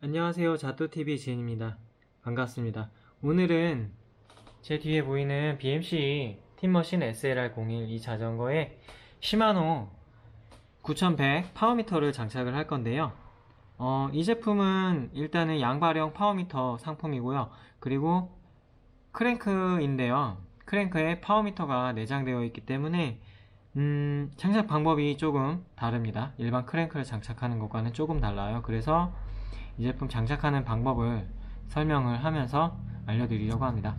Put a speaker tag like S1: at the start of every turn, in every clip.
S1: 안녕하세요. 자또TV 지은입니다. 반갑습니다. 오늘은 제 뒤에 보이는 BMC 팀머신 SLR01 이 자전거에 시마노 9100 파워미터를 장착을 할 건데요. 어, 이 제품은 일단은 양발형 파워미터 상품이고요. 그리고 크랭크인데요. 크랭크에 파워미터가 내장되어 있기 때문에 음, 장착 방법이 조금 다릅니다. 일반 크랭크를 장착하는 것과는 조금 달라요. 그래서 이 제품 장착하는 방법을 설명을 하면서 알려드리려고 합니다.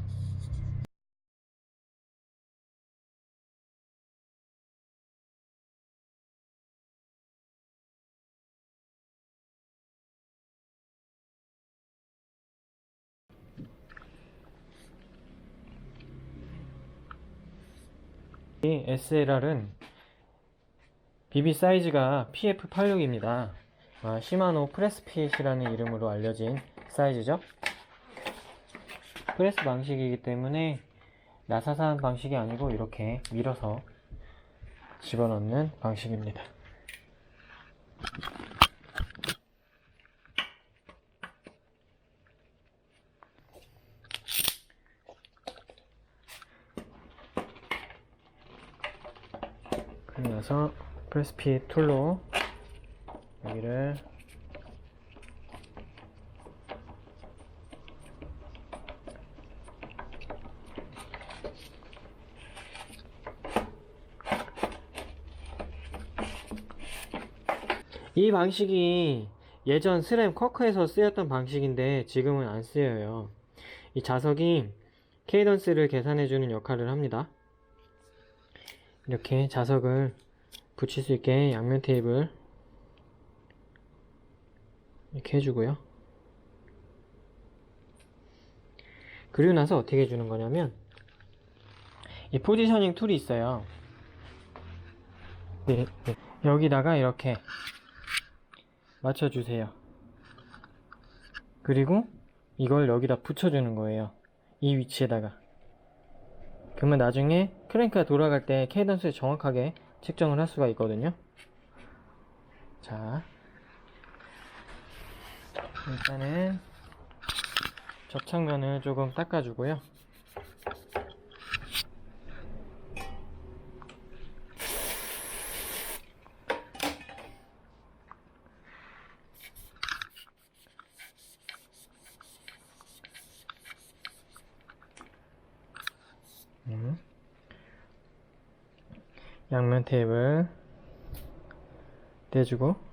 S1: 이 SLR은 BB 사이즈가 PF86입니다. 아, 시마노 프레스핏이라는 이름으로 알려진 사이즈죠. 프레스 방식이기 때문에 나사산 방식이 아니고 이렇게 밀어서 집어넣는 방식입니다. 나서 프레스핏 툴로 여기를 이 방식이 예전 스램 쿼커에서 쓰였던 방식인데 지금은 안 쓰여요. 이 자석이 케이던스를 계산해주는 역할을 합니다. 이렇게 자석을 붙일 수 있게 양면 테이프를 이렇게 해주고요. 그리고 나서 어떻게 해주는 거냐면 이 포지셔닝 툴이 있어요. 네, 네. 여기다가 이렇게 맞춰주세요. 그리고 이걸 여기다 붙여주는 거예요. 이 위치에다가. 그러면 나중에 크랭크가 돌아갈 때 케이던스를 정확하게 측정을 할 수가 있거든요. 자, 일단은 접착면을 조금 닦아주고요. 음. 양면 테이프를 떼주고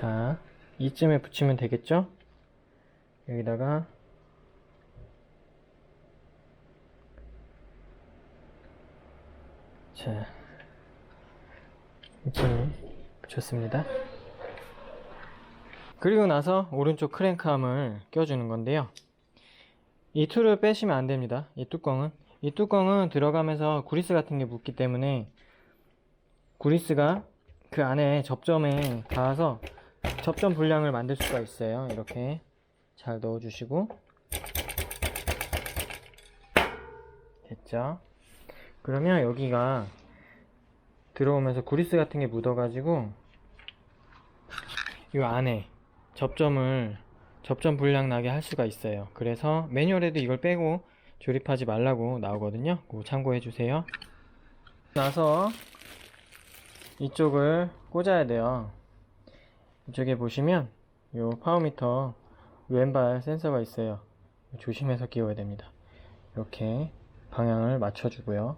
S1: 자 이쯤에 붙이면 되겠죠 여기다가 자 이쯤에 붙였습니다 그리고 나서 오른쪽 크랭크암을 껴주는 건데요 이 툴을 빼시면 안 됩니다. 이 뚜껑은. 이 뚜껑은 들어가면서 구리스 같은 게 묻기 때문에 구리스가 그 안에 접점에 닿아서 접점 불량을 만들 수가 있어요. 이렇게 잘 넣어주시고. 됐죠? 그러면 여기가 들어오면서 구리스 같은 게 묻어가지고 이 안에 접점을 접점 불량 나게 할 수가 있어요. 그래서 매뉴얼에도 이걸 빼고 조립하지 말라고 나오거든요. 그거 참고해 주세요. 나서 이쪽을 꽂아야 돼요. 이쪽에 보시면 요 파워미터 왼발 센서가 있어요. 조심해서 끼워야 됩니다. 이렇게 방향을 맞춰주고요.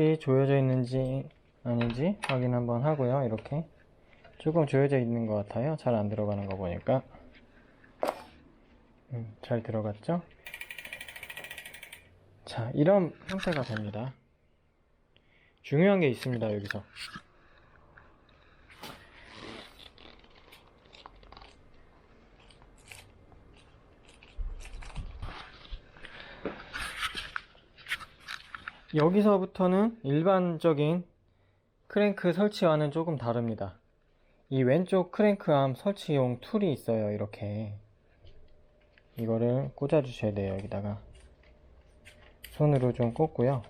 S1: 혹시 조여져 있는지 아닌지 확인 한번 하고요. 이렇게 조금 조여져 있는 것 같아요. 잘 안 들어가는 거 보니까 음, 잘 들어갔죠? 자, 이런 형태가 됩니다. 중요한 게 있습니다. 여기서 여기서부터는 일반적인 크랭크 설치와는 조금 다릅니다. 이 왼쪽 크랭크암 설치용 툴이 있어요. 이렇게 이거를 꽂아 주셔야 돼요. 여기다가 손으로 좀 꽂고요.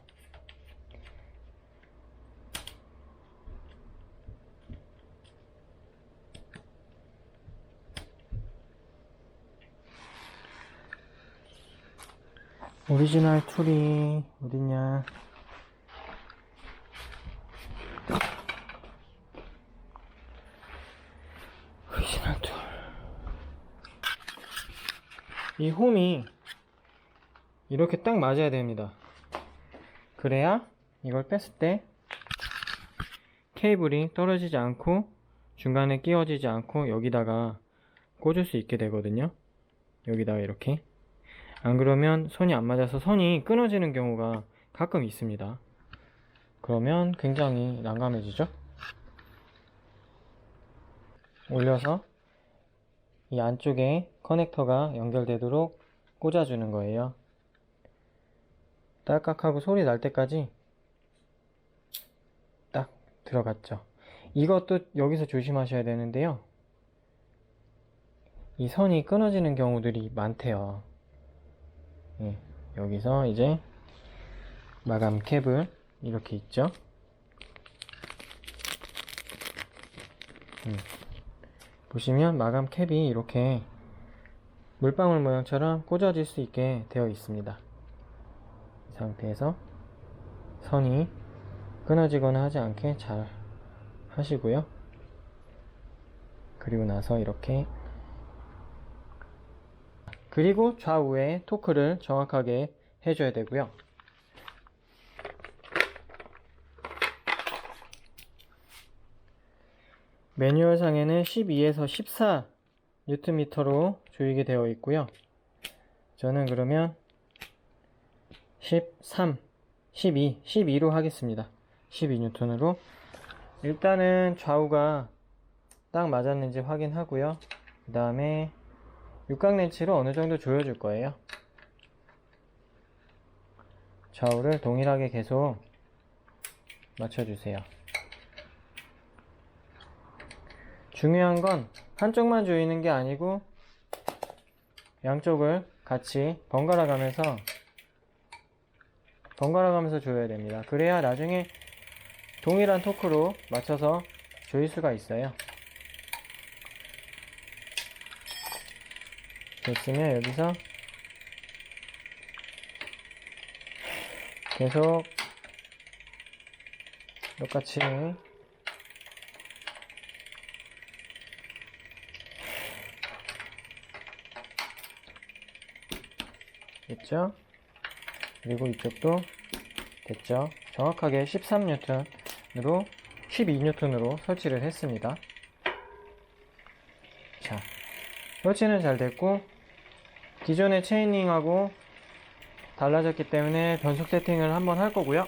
S1: 오리지널 툴이 어딨냐? 오리지널 툴. 이 홈이 이렇게 딱 맞아야 됩니다. 그래야 이걸 뺐을 때 케이블이 떨어지지 않고 중간에 끼워지지 않고 여기다가 꽂을 수 있게 되거든요. 여기다가 이렇게. 안 그러면 손이 안 맞아서 선이 끊어지는 경우가 가끔 있습니다. 그러면 굉장히 난감해지죠? 올려서 이 안쪽에 커넥터가 연결되도록 꽂아주는 거예요. 딸깍하고 소리 날 때까지 딱 들어갔죠. 이것도 여기서 조심하셔야 되는데요. 이 선이 끊어지는 경우들이 많대요. 예, 여기서 이제 마감 캡을 이렇게 있죠. 음, 보시면 마감 캡이 이렇게 물방울 모양처럼 꽂아질 수 있게 되어 있습니다. 이 상태에서 선이 끊어지거나 하지 않게 잘 하시고요. 그리고 나서 이렇게 그리고 좌우에 토크를 정확하게 해줘야 되고요. 매뉴얼 상에는 12에서 14 뉴턴미터로 조이게 되어 있고요. 저는 그러면 13, 12, 12로 하겠습니다. 12뉴턴으로 일단은 좌우가 딱 맞았는지 확인하고요. 그 다음에 육각 렌치로 어느 정도 조여줄 거예요. 좌우를 동일하게 계속 맞춰주세요. 중요한 건 한쪽만 조이는 게 아니고 양쪽을 같이 번갈아 가면서 번갈아 가면서 조여야 됩니다. 그래야 나중에 동일한 토크로 맞춰서 조일 수가 있어요. 됐으면 여기서 계속 똑같이 됐죠? 그리고 이쪽도 됐죠? 정확하게 13N으로 12N으로 설치를 했습니다. 자, 설치는 잘 됐고 기존의 체이닝하고 달라졌기 때문에 변속 세팅을 한번 할 거고요.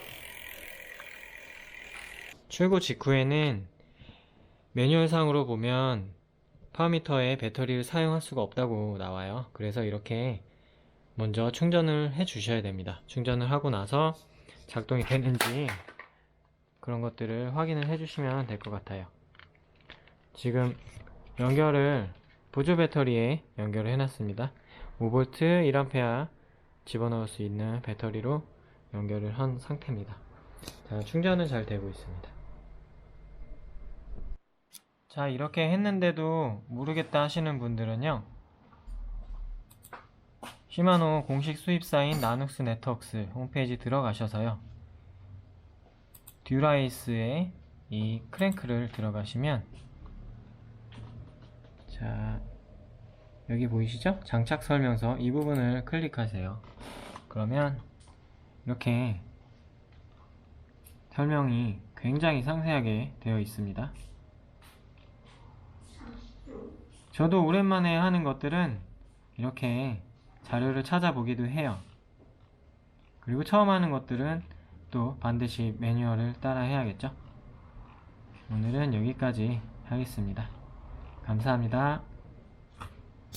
S1: 출고 직후에는 매뉴얼상으로 보면 파워미터에 배터리를 사용할 수가 없다고 나와요. 그래서 이렇게 먼저 충전을 해 주셔야 됩니다. 충전을 하고 나서 작동이 되는지 그런 것들을 확인을 해 주시면 될 것 같아요. 지금 연결을 보조 배터리에 연결을 해놨습니다. 5V 1A 집어넣을 수 있는 배터리로 연결을 한 상태입니다. 자, 충전은 잘 되고 있습니다. 자, 이렇게 했는데도 모르겠다 하시는 분들은요. 시마노 공식 수입사인 나눅스 네트웍스 홈페이지 들어가셔서요. 듀라이스의 이 크랭크를 들어가시면 자, 여기 보이시죠? 장착 설명서 이 부분을 클릭하세요. 그러면 이렇게 설명이 굉장히 상세하게 되어 있습니다. 저도 오랜만에 하는 것들은 이렇게 자료를 찾아보기도 해요. 그리고 처음 하는 것들은 또 반드시 매뉴얼을 따라 해야겠죠? 오늘은 여기까지 하겠습니다. 감사합니다.